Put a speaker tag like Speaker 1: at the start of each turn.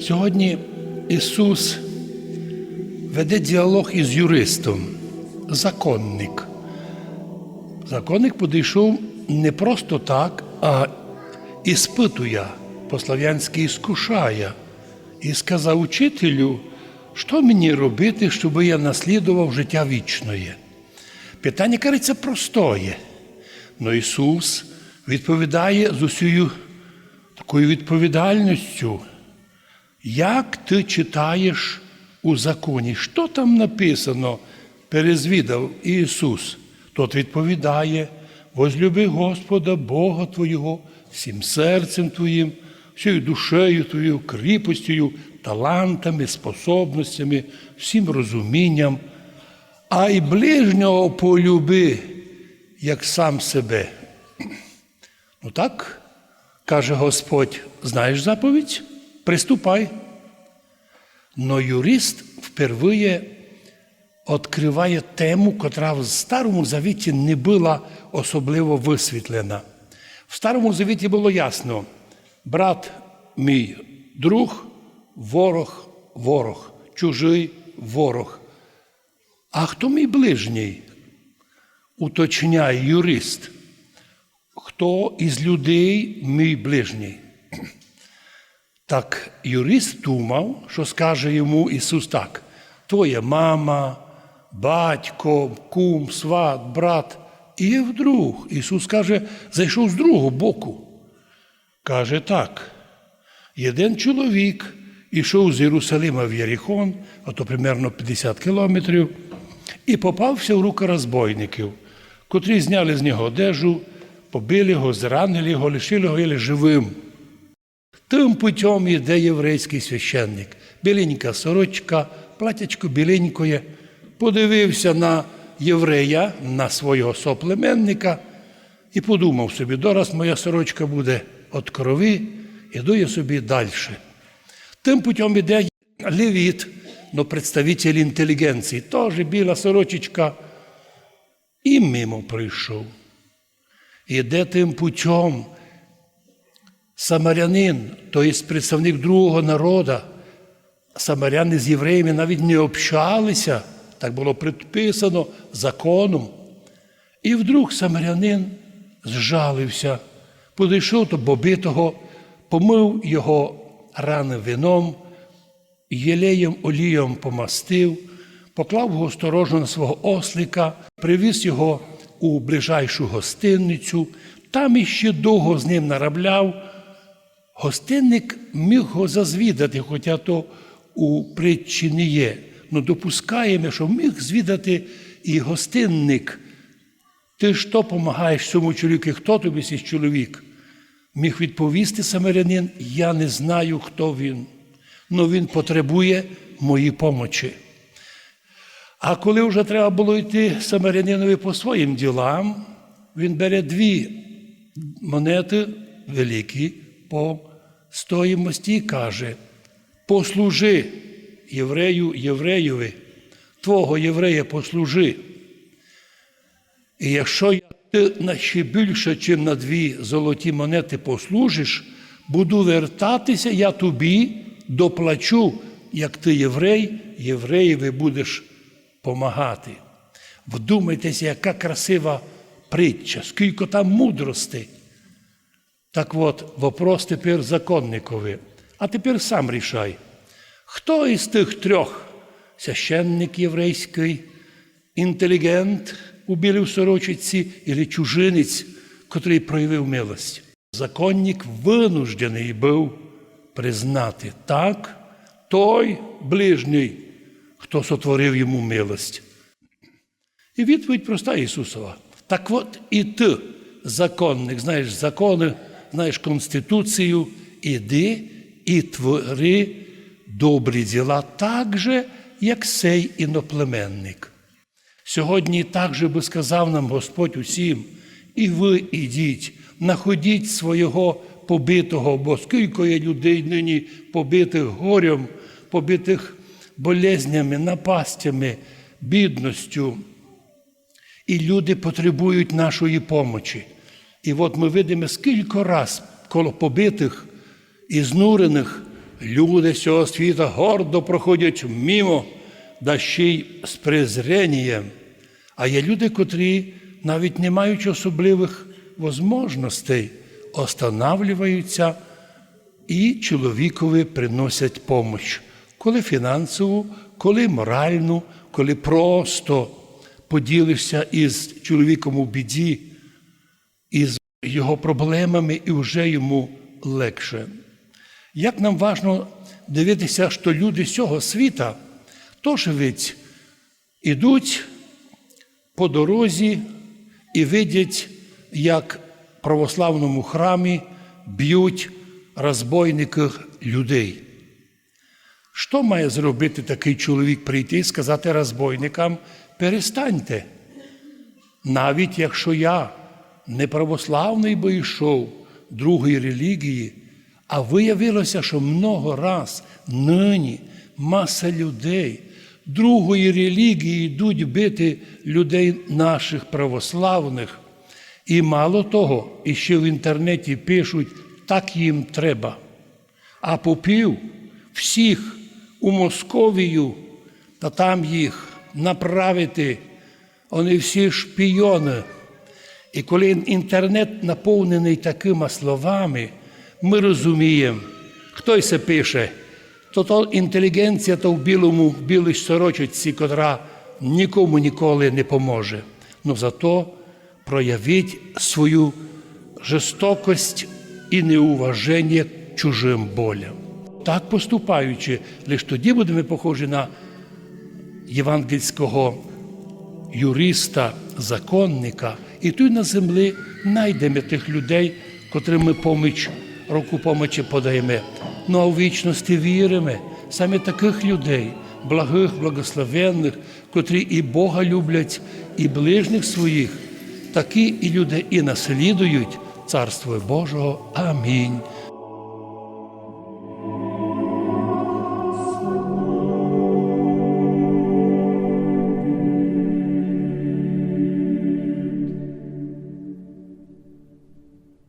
Speaker 1: Сьогодні Ісус веде діалог із юристом, законник. Законник підійшов не просто так, а іспитує, по-слав'янськи іскушає, і сказав учителю, що мені робити, щоб я наслідував життя вічне. Питання, кажеться, простоє. Но Ісус відповідає з усією такою відповідальністю. Як ти читаєш у законі? Що там написано? Перезвідав Ісус. Тот відповідає: возлюби Господа Бога Твого всім серцем Твоїм, всією душею Твоєю, кріпостю, талантами, способностями, всім розумінням, а й ближнього полюби, як сам себе. Ну так, каже Господь, знаєш заповідь? Приступай. Но юрист впервые відкриває тему, котра в Старому Завіті не була особливо висвітлена. В Старому Завіті було ясно: брат мій друг, ворог, ворог, чужий ворог. А хто мій ближній? Уточняє юрист. Хто із людей мій ближній? Так юрист думав, що скаже йому Ісус так: Твоя мама, батько, кум, сват, брат. І вдруг Ісус каже, зайшов з другого боку. Каже так: один чоловік ішов з Єрусалима в Єріхон, а то примерно 50 кілометрів, і попався в руки розбойників, котрі зняли з нього одежу, побили його, зранили його, лишили його живим. Тим путем йде єврейський священник. Біленька сорочка, платячко біленькоє, подивився на єврея, на свого соплеменника і подумав собі, дораз моя сорочка буде від крови, іду я собі далі. Тим путем йде левіт, но представитель інтелігенції, теж біла сорочечка, і мимо прийшов. Іде тим путем самарянин, тобто представник другого народу, самаряни з євреями навіть не общалися, так було предписано законом. І вдруг самарянин зжалився, підійшов до побитого, помив його рани вином, єлеєм олієм помастив, поклав його осторожно на свого ослика, привіз його у ближайшу гостинницю, там іще довго з ним наробляв. Гостинник міг його зазвідати, хоча то у притчі не є. Ну допускаємо, що міг звідати і гостинник. Ти що допомагаєш цьому чоловіку? Хто тобі цей чоловік? Міг відповісти самарянин, я не знаю, хто він, але він потребує моєї помочі. А коли вже треба було йти самарянинові по своїм ділам, він бере дві монети великі по стоїмості каже: послужи єврею євреєві, твого єврея послужи. І якщо ти на ще більше, ніж на дві золоті монети послужиш, буду вертатися, я тобі доплачу, як ти єврей, євреєві будеш помагати. Вдумайтеся, яка красива притча, скільки там мудрости. Так от, вопрос тепер законникові. А тепер сам рішай, хто із тих трьох священник єврейський, інтелігент у білій сорочиці і чужинець, котрий проявив милость? Законник винуждений був признати так, той ближній, хто сотворив йому милость. І відповідь проста Ісусова. Так от і ти, законник, знаєш закони, знаєш Конституцію, іди і твори добрі діла так же, як сей іноплеменник. Сьогодні так же би сказав нам Господь усім, і ви ідіть, находіть свого побитого, бо скільки є людей нині побитих горем, побитих болезнями, напастями, бідністю. І люди потребують нашої помочі. І от ми видимо, скільки раз коло побитих і знурених люди з цього світа гордо проходять мімо, да ще й з презренням. А є люди, котрі, навіть не маючи особливих можливостей, останавливаються і чоловікові приносять помощь, коли фінансову, коли моральну, коли просто поділишся із чоловіком у біді, із його проблемами, і вже йому легше. Як нам важно дивитися, що люди цього світа теж ведь ідуть по дорозі і видять, як в православному храмі б'ють розбойників людей. Що має зробити такий чоловік прийти і сказати розбойникам, перестаньте. Навіть якщо я не православний би йшов другої релігії, а виявилося, що много раз нині маса людей другої релігії йдуть бити людей наших православних. І мало того, і ще в інтернеті пишуть, так їм треба. А попів всіх у Московію, та там їх направити, вони всі шпійони. І коли інтернет наповнений такими словами, ми розуміємо, хто це пише, то то інтелігенція то в білому, в білій сорочці, котра нікому ніколи не поможе. Ну зато проявіть свою жорстокость і неуваження чужим болям. Так поступаючи, лише тоді будемо похожі на євангельського юриста, законника, і тут на землі знайдемо тих людей, котрим ми поміч, руку помочі подаємо. Ну а в вічності віримо, саме таких людей, благих, благословенних, котрі і Бога люблять, і ближніх своїх, такі і люди і наслідують Царство Божого. Амінь.